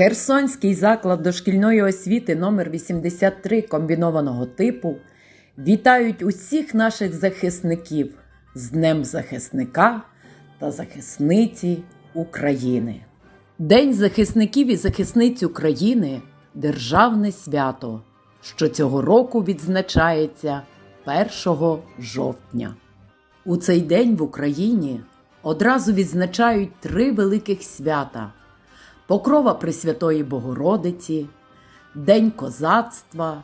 Херсонський заклад дошкільної освіти номер 83 комбінованого типу вітають усіх наших захисників з Днем захисника та захисниці України. День захисників і захисниць України державне свято, що цього року відзначається 1 жовтня. У цей день в Україні одразу відзначають три великих свята: Покрова Пресвятої Богородиці, День козацтва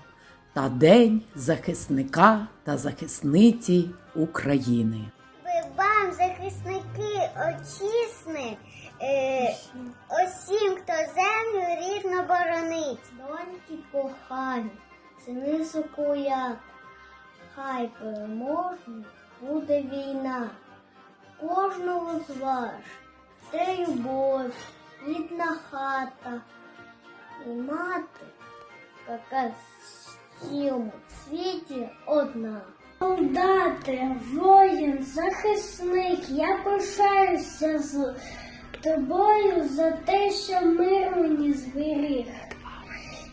та День захисника та захисниці України. Ви вам, захисники отчизни, е, усім, хто землю рідно боронить. Доньки кохані, сини сокоя, хай переможна буде війна. Кожного з вас те любов, рідна хата і мати, яка в цьому світі одна. Солдати, воїн, захисник, я пишаюся з тобою за те, що мир мені зберіг.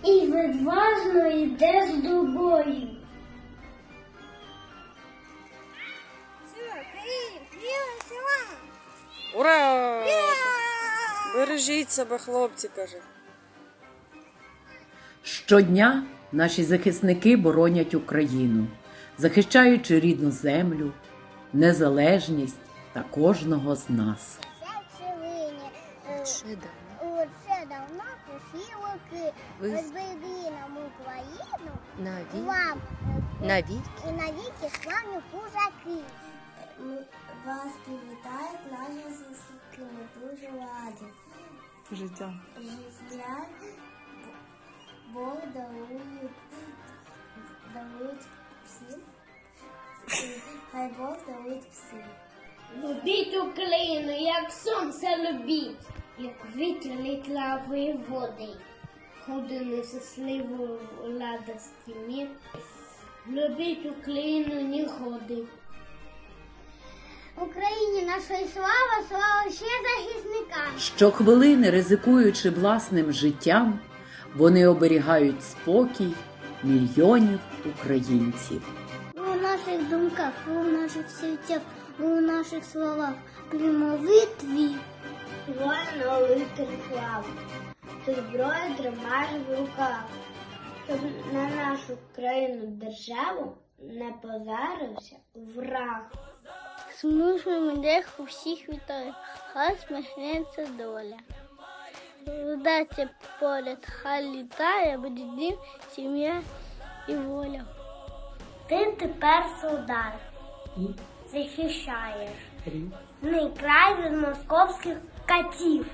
І відважно йде Бережіть себе, хлопці, каже. Щодня наші захисники боронять Україну, захищаючи рідну землю, незалежність та кожного з нас. Ще Оце давно усі Ви- нам Україну, Навіть вам навіть і навіки славні кузаки. Вас привітають наші захисники, ми дуже раді. Життя. Життя Бог дарує, дарує всім. Хай Бог дарує всім. Любіть Україну, як сонце любіть, як вітер літравої води. Ходили щасливо в радості мір. Любіть Україну, не ходи. Нашої слава, слава ще захисникам. Щохвилини, ризикуючи власним життям, вони оберігають спокій мільйонів українців. У наших думках, у наших серцях, у наших словах. Прямові твій. Воїн литер слав. Ти зброю тримаєш в руках. Щоб на нашу країну державу не позарився враг. Смушним дих усіх вітаю, хай сміхнеться доля. Удача поряд, хай літає, буде дім, сім'я і воля. Ти тепер солдат, захищаєш. Не край від московських катів.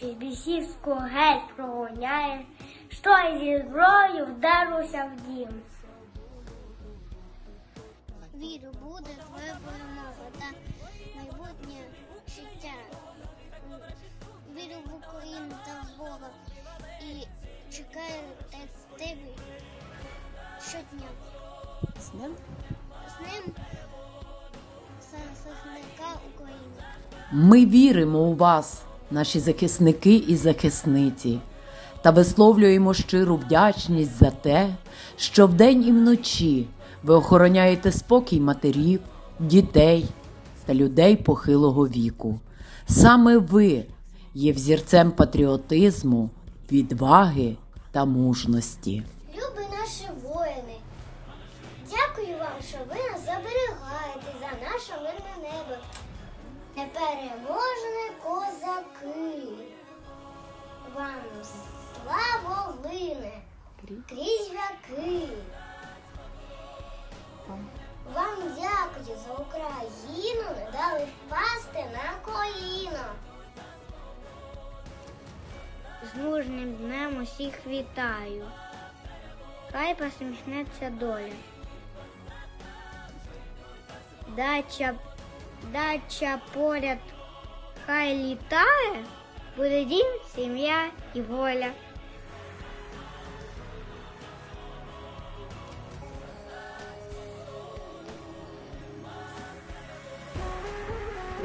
Чи бісівську геть прогоняєш, що зі зброєю вдаруся в дім. Вірю, буде твоя перемога та майбутнє життя. Вірю в Україну та в Бога і чекаю від тебе щодня. з ним З ним захисника України. Ми віримо у вас, наші захисники і захисниці, та висловлюємо щиру вдячність за те, що вдень і вночі ви охороняєте спокій матерів, дітей та людей похилого віку. Саме ви є взірцем патріотизму, відваги та мужності. Любі наші воїни, дякую вам, що ви нас заберігаєте за наше мирне небо. Непереможні козаки. Вам слава лине крізь віки. Вам дякую за Україну, не дали впасти на коліно. З мужнім днем усіх вітаю. Хай посміхнеться доля. Дача, дача поряд хай літає, буде дім, сім'я і воля.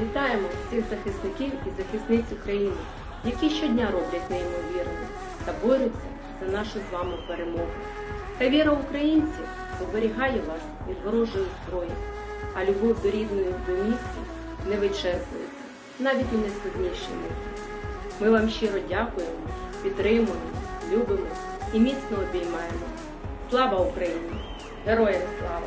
Вітаємо всіх захисників і захисниць України які щодня роблять неймовірне та борються за нашу з вами перемогу. Та віра українців оберігає вас від ворожої зброї, а любов до рідної домівки не вичерпується навіть у найскладніші миті. Ми вам щиро дякуємо, підтримуємо, любимо і міцно обіймаємо. Слава Україні! Героям слава!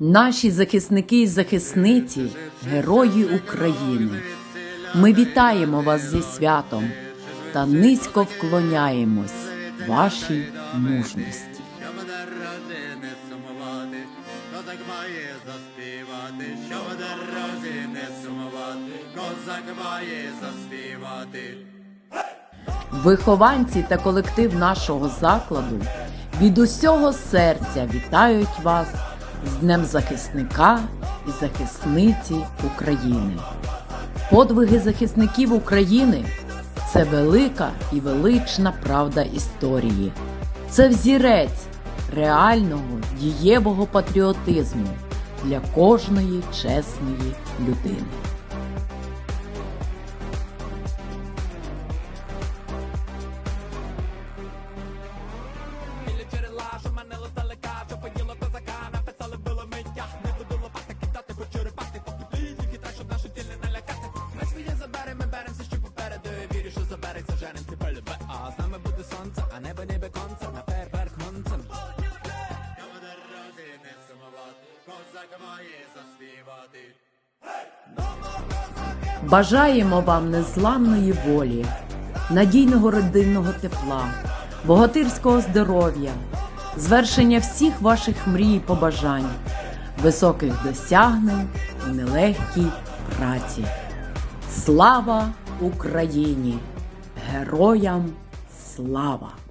Наші захисники і захисниці, герої України. Ми вітаємо вас зі святом та низько вклоняємось вашій мужності. Щоб до родини сумувати, козак заспівати, щоб до родини сумувати, козак має заспівати. Вихованці та колектив нашого закладу від усього серця вітають вас з Днем захисника і захисниці України. Подвиги захисників України це велика і велична правда історії. Це взірець реального дієвого патріотизму для кожної чесної людини. Козак має заспівати. Бажаємо вам незламної волі, надійного родинного тепла, богатирського здоров'я, звершення всіх ваших мрій і побажань, високих досягнень у нелегкій праці. Слава Україні! Героям слава!